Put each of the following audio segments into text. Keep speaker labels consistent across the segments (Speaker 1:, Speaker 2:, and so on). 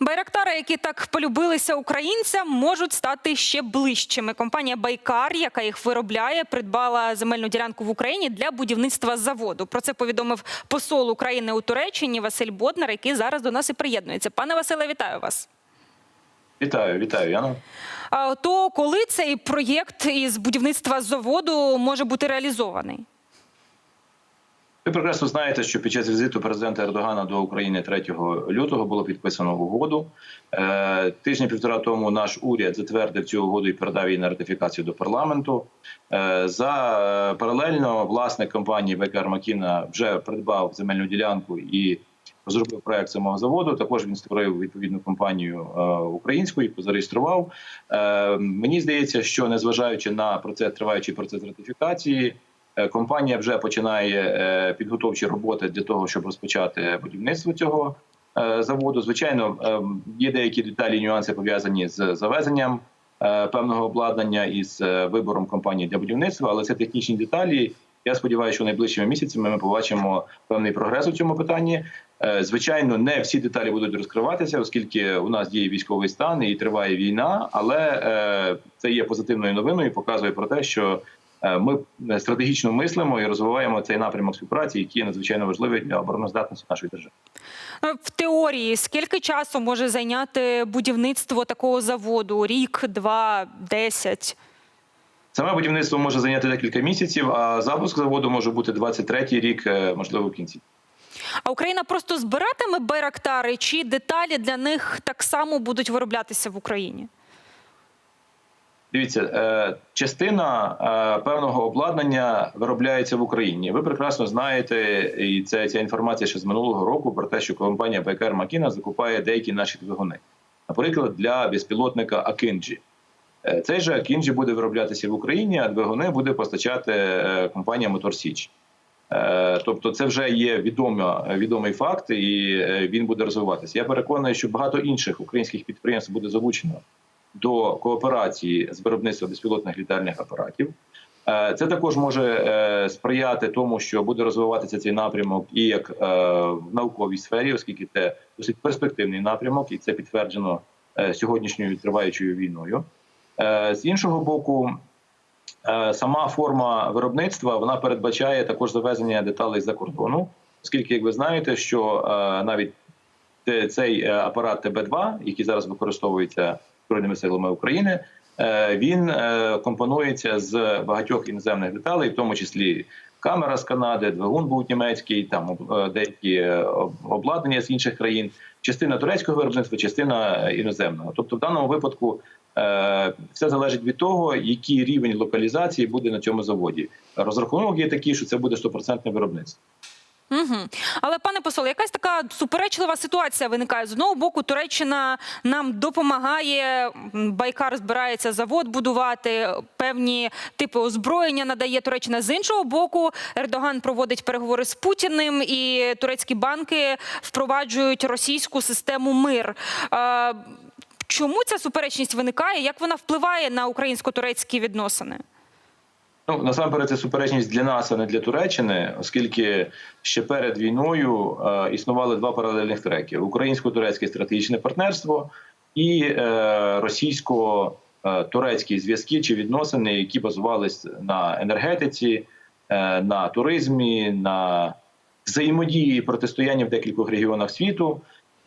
Speaker 1: Байрактари, які так полюбилися українцям, можуть стати ще ближчими. Компанія Байкар, яка їх виробляє, придбала земельну ділянку в Україні для будівництва заводу. Про це повідомив посол України у Туреччині Василь Боднар, який зараз до нас і приєднується. Пане Василе, вітаю вас.
Speaker 2: Вітаю, вітаю, Яна.
Speaker 1: То коли цей проєкт із будівництва заводу може бути реалізований?
Speaker 2: Ви прекрасно знаєте, що під час візиту президента Ердогана до України 3 лютого було підписано угоду. Е, Тижня півтора тому наш уряд затвердив цю угоду і передав її на ратифікацію до парламенту. Е, За е, паралельно власник компанії Бекар Макіна вже придбав земельну ділянку і розробив проект самого заводу. Також він створив відповідну компанію українську і зареєстрував. Е, Мені здається, що незважаючи на процес триваючий процес ратифікації. Е, Компанія вже починає е, підготовчі роботи для того, щоб розпочати будівництво цього е, заводу. Звичайно, е, є деякі деталі, нюанси пов'язані з завезенням певного обладнання і з вибором компанії для будівництва, але це технічні деталі. Я сподіваюся, що найближчими місяцями ми побачимо певний прогрес у цьому питанні. Звичайно, не всі деталі будуть розкриватися, оскільки у нас діє військовий стан і триває війна. Але це є позитивною новиною і показує про те, що Ми стратегічно мислимо і розвиваємо цей напрямок співпраці, який є надзвичайно важливий для обороноздатності нашої держави.
Speaker 1: Ну, В теорії скільки часу може зайняти будівництво такого заводу? Рік, два, десять?
Speaker 2: Саме будівництво може зайняти декілька місяців, а запуск заводу може бути 23-й рік, е, можливо, в кінці.
Speaker 1: А Україна просто збиратиме байрактари, чи деталі для них так само будуть вироблятися в Україні?
Speaker 2: Дивіться, е, частина е, певного обладнання виробляється в Україні. Ви прекрасно знаєте, і це ця інформація ще з минулого року про те, що компанія Байкар Макіна закупає деякі наші двигуни, наприклад, для безпілотника Акинджі. Е, Цей же Акінджі буде вироблятися в Україні, а двигуни буде постачати компанія Мотор Січ. Е, Тобто, це вже є відомо, відомий факт, і він буде розвиватися. Я переконаний, що багато інших українських підприємств буде залучено до кооперації з виробництва безпілотних літальних апаратів. Е, Це також може е, сприяти тому, що буде розвиватися цей напрямок і як е, в науковій сфері, оскільки це досить перспективний напрямок, і це підтверджено сьогоднішньою триваючою війною. З іншого боку, сама форма виробництва вона передбачає також завезення деталей за кордону, оскільки, як ви знаєте, що навіть цей апарат ТБ-2, який зараз використовується збройними силами України, е, він е, компонується з багатьох іноземних деталей, в тому числі камера з Канади, двигун був німецький, там е, деякі обладнання з інших країн, частина турецького виробництва, частина іноземного. Тобто, в даному випадку все залежить від того, який рівень локалізації буде на цьому заводі. Розрахунок є такий, що це буде 100% виробництво.
Speaker 1: Угу. Але пане посол, якась така суперечлива ситуація виникає. З одного боку, Туреччина нам допомагає. Байкар збирається завод будувати, певні типи озброєння надає Туреччина. З іншого боку, Ердоган проводить переговори з Путіним, і турецькі банки впроваджують російську систему мир. Чому ця суперечність виникає? Як вона впливає на українсько-турецькі відносини?
Speaker 2: Ну насамперед це суперечність для нас, а не для Туреччини, оскільки ще перед війною е, існували два паралельних треки: українсько-турецьке стратегічне партнерство і е, російсько-турецькі зв'язки чи відносини, які базувались на енергетиці, е, на туризмі, на взаємодії і протистоянні в декількох регіонах світу.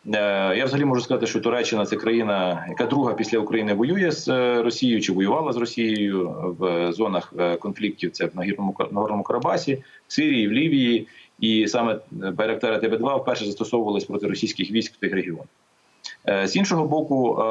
Speaker 2: Е, Я взагалі можу сказати, що Туреччина це країна, яка друга після України воює з е, Росією чи воювала з Росією в зонах е, конфліктів. Це в Нагірному Нагорному Карабасі, в Сирії, в Лівії, і саме Байрактари ТБ-2 вперше застосовувались проти російських військ в тих регіонах. З іншого боку,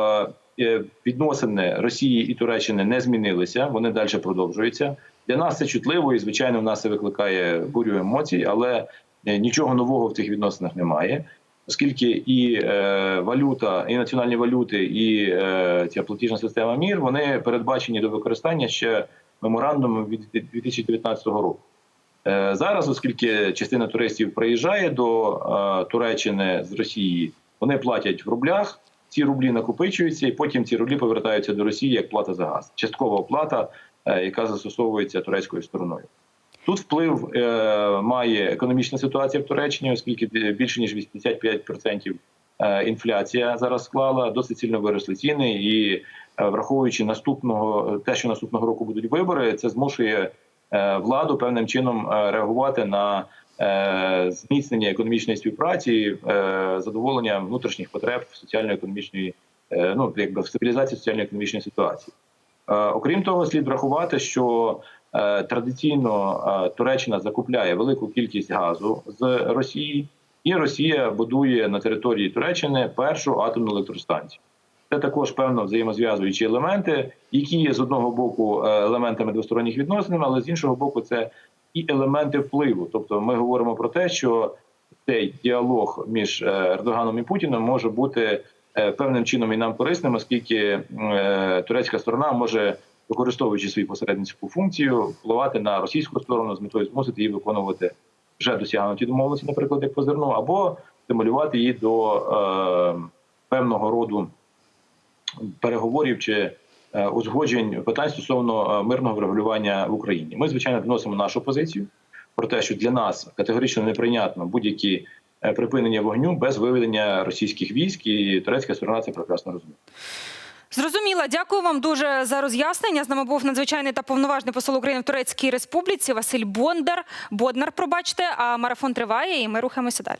Speaker 2: відносини Росії і Туреччини не змінилися, вони далі продовжуються. Для нас це чутливо, і звичайно, в нас це викликає бурю емоцій, але нічого нового в цих відносинах немає оскільки і е, валюта, і національні валюти, і е, ця платіжна система МІР вони передбачені до використання ще меморандумом від 2019 року. Е, зараз, оскільки частина туристів приїжджає до е, Туреччини з Росії, вони платять в рублях. Ці рублі накопичуються, і потім ці рублі повертаються до Росії як плата за газ. Часткова оплата, е, яка застосовується турецькою стороною. Тут вплив е, має економічна ситуація в Туреччині, оскільки більше ніж 85% е, інфляція зараз склала, досить сильно виросли ціни, і е, враховуючи наступного те, що наступного року будуть вибори, це змушує е, владу певним чином е, реагувати на е, зміцнення економічної співпраці, е, задоволення внутрішніх потреб соціально-економічної, е, ну якби в стабілізації соціально-економічної ситуації. Е, Окрім того, слід врахувати, що традиційно е, Туреччина закупляє велику кількість газу з Росії, і Росія будує на території Туреччини першу атомну електростанцію. Це також певно взаємозв'язуючі елементи, які є з одного боку е, елементами двосторонніх відносин, але з іншого боку, це і елементи впливу. Тобто, ми говоримо про те, що цей діалог між е, Ердоганом і Путіним може бути е, певним чином і нам корисним, оскільки е, турецька сторона може, використовуючи свою посередницьку функцію, впливати на російську сторону з метою змусити її виконувати вже досягнуті домовленості, наприклад, як по зерну, або стимулювати її до е, певного роду переговорів чи е, узгоджень питань стосовно е, мирного врегулювання в Україні. Ми звичайно доносимо нашу позицію про те, що для нас категорично неприйнятно будь-які е, припинення вогню без виведення російських військ, і турецька сторона це прекрасно розуміє.
Speaker 1: Зрозуміла. Дякую вам дуже за роз'яснення. З нами був надзвичайний та повноважний посол України в Турецькій Республіці Василь Бондар. Боднар, пробачте. А марафон триває, і ми рухаємося далі.